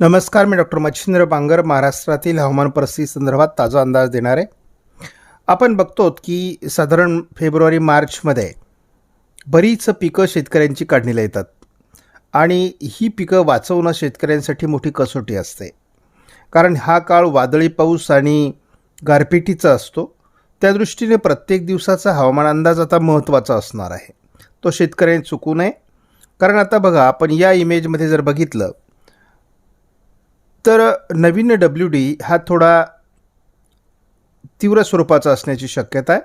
नमस्कार मी डॉक्टर मच्छिंद्र बांगर महाराष्ट्रातील हवामान परिस्थिती संदर्भात ताजा अंदाज देणार आहे. आपण बघतो की साधारण फेब्रुवारी मार्चमध्ये बरीच पिकं शेतकऱ्यांची काढणीला येतात आणि ही पिकं वाचवणं शेतकऱ्यांसाठी मोठी कसोटी असते. कारण हा काळ वादळी पाऊस आणि गारपिटीचा असतो. त्या दृष्टीने प्रत्येक दिवसाचा हवामान अंदाज आता महत्त्वाचा असणार आहे. तो शेतकऱ्यांनी चुकू नये. कारण आता बघा आपण या इमेजमध्ये जर बघितलं तर नवीन डब्ल्यू डी हा थोडा तीव्र स्वरूपाचा असण्याची शक्यता आहे.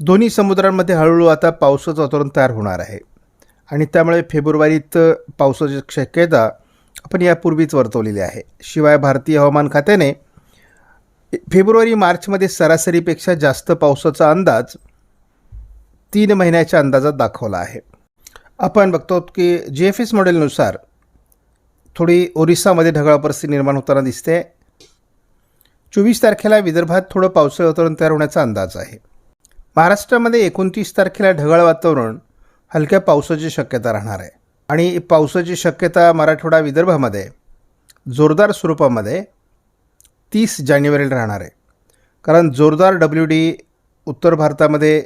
दोन्ही समुद्रांमध्ये हळूहळू आता पावसाचं वातावरण तयार होणार आहे. आणि त्यामुळे फेब्रुवारीत पावसाची शक्यता आपण यापूर्वीच वर्तवलेली आहे. शिवाय भारतीय हवामान खात्याने फेब्रुवारी मार्चमध्ये सरासरीपेक्षा जास्त पावसाचा अंदाज तीन महिन्याच्या अंदाजात दाखवला आहे. आपण बघतो की जी एफ एस मॉडेलनुसार थोडी ओरिसामध्ये ढगाळ परिस्थिती निर्माण होताना दिसते. चोवीस तारखेला विदर्भात थोडं पावसाळी वातावरण तयार होण्याचा अंदाज आहे. महाराष्ट्रामध्ये एकोणतीस तारखेला ढगाळ वातावरण हलक्या पावसाची शक्यता राहणार आहे. आणि पावसाची शक्यता मराठवाडा विदर्भामध्ये जोरदार स्वरूपामध्ये तीस जानेवारीला राहणार आहे. कारण जोरदार डब्ल्यू डी उत्तर भारतामध्ये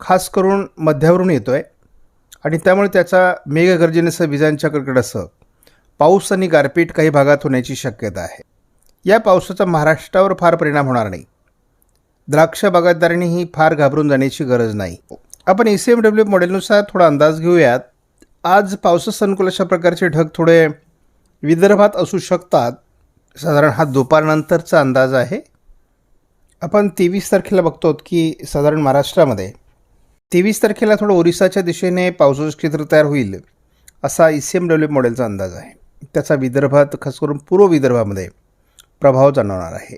खास करून मध्यावरून येतो आहे आणि त्यामुळे त्याचा मेघगर्जनेसह विजांच्या कडकडासह पाऊस आणि गारपीट काही भागात होण्याची शक्यता आहे. या पावसाचा महाराष्ट्रावर फार परिणाम होणार नाही. द्राक्ष बागायतदारांनीही फार घाबरून जाण्याची गरज नाही. आपण ए सी एम डब्ल्यू मॉडेलनुसार थोडा अंदाज घेऊयात. आज पावसास अनुकूल अशा प्रकारचे ढग थोडे विदर्भात असू शकतात. साधारण हा दुपारनंतरचा अंदाज आहे. आपण तेवीस तारखेला बघतो की साधारण महाराष्ट्रामध्ये तेवीस तारखेला थोडं ओरिसाच्या दिशेने पावसाचं क्षेत्र तयार होईल असा ई सी एम डब्ल्यू मॉडेलचा अंदाज आहे. त्याचा विदर्भात खास करून पूर्व विदर्भामध्ये प्रभाव जाणवणार आहे.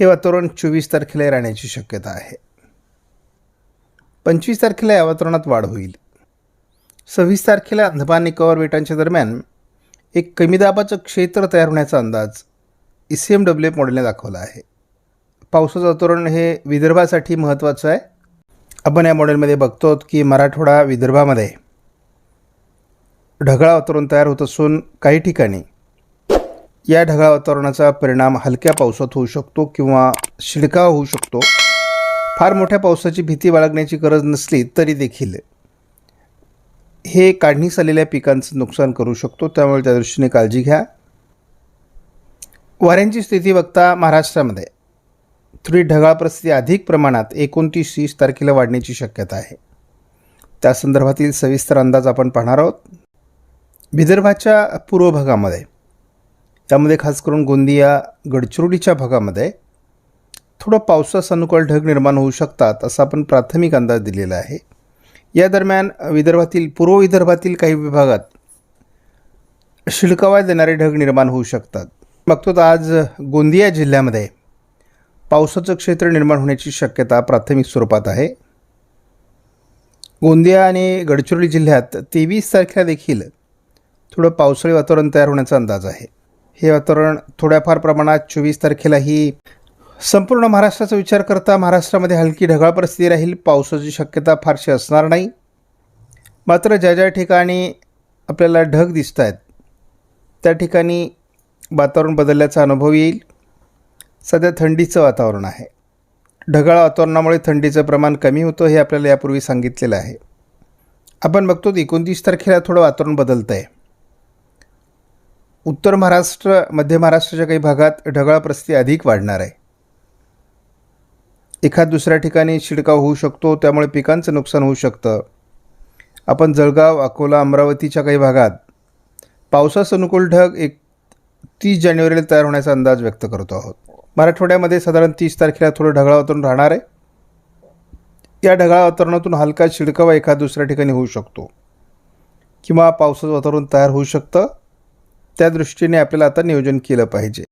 हे वातावरण चोवीस तारखेला राहण्याची शक्यता आहे. पंचवीस तारखेला या वातावरणात वाढ होईल. सव्वीस तारखेला अंदमान निकोबार बेटांच्या दरम्यान एक कमी दाबाचं क्षेत्र तयार होण्याचा अंदाज ई सी एम डब्ल्यू मॉडेलने दाखवला आहे. पावसाचं वातावरण हे विदर्भासाठी महत्त्वाचं आहे. आपण या मॉडेलमध्ये बघतो की मराठवाडा विदर्भामध्ये ढगाळ वातावरण तयार होत असून काही ठिकाणी या ढगाळ वातावरणाचा परिणाम हलक्या पावसात होऊ शकतो किंवा शिडकाव होऊ शकतो. फार मोठ्या पावसाची भीती बाळगण्याची गरज नसली तरी देखील हे काढणीस आलेल्या पिकांचं नुकसान करू शकतो. त्यामुळे त्या दृष्टीने काळजी घ्या. वाऱ्यांची स्थिती बघता महाराष्ट्रामध्ये थोडी ढगाळ परिस्थिती अधिक प्रमाणात एकोणतीस तीस तारखेला वाढण्याची शक्यता आहे. त्या संदर्भातील सविस्तर अंदाज आपण पाहणार आहोत. विदर्भाच्या पूर्व भागामध्ये त्यामध्ये खास करून गोंदिया गडचिरोलीच्या भागामध्ये थोडं पावसास अनुकूल ढग निर्माण होऊ शकतात असा आपण प्राथमिक अंदाज दिलेला आहे. या दरम्यान विदर्भातील पूर्व विदर्भातील काही विभागात शिडकावा देणारे ढग निर्माण होऊ शकतात. बघतो आज गोंदिया जिल्ह्यामध्ये पावसाचं क्षेत्र निर्माण होण्याची शक्यता प्राथमिक स्वरूपात आहे. गोंदिया आणि गडचिरोली जिल्ह्यात तेवीस तारखेला देखील थोडं पावसाळी वातावरण तयार होण्याचा अंदाज आहे. हे वातावरण थोड्याफार प्रमाणात चोवीस तारखेलाही संपूर्ण महाराष्ट्राचा विचार करता महाराष्ट्रामध्ये हलकी ढगाळ परिस्थिती राहील पावसाची शक्यता फारशी असणार नाही. मात्र ज्या ज्या ठिकाणी आपल्याला ढग दिसत आहेत त्या ठिकाणी वातावरण बदलल्याचा अनुभव येईल. सध्या थंडीचं वातावरण आहे. ढगाळ वातावरणामुळे थंडीचं प्रमाण कमी होतं हे आपल्याला यापूर्वी सांगितलेलं आहे. आपण बघतो एकोणतीस तारखेला थोडं वातावरण बदलतं आहे उत्तर महाराष्ट्र मध्य महाराष्ट्राच्या काही भागात ढगाळ परिस्थिती अधिक वाढणार आहे. एखाद दुसऱ्या ठिकाणी शिडकाव होऊ शकतो त्यामुळे पिकांचं नुकसान होऊ शकतं. आपण जळगाव अकोला अमरावतीच्या काही भागात पावसास अनुकूल ढग एक तीस जानेवारीला तयार होण्याचा अंदाज व्यक्त करतो आहोत. मराठवाड्यामध्ये साधारण तीस तारखेला थोडं ढगाळ वातावरण राहणार आहे. या ढगाळ वातावरणातून हलका शिडकावा एखाद दुसऱ्या ठिकाणी होऊ शकतो. किंवा पावसाचं वातावरण तयार होऊ शकतं. त्या दृष्टीने आपल्याला आता नियोजन केलं पाहिजे.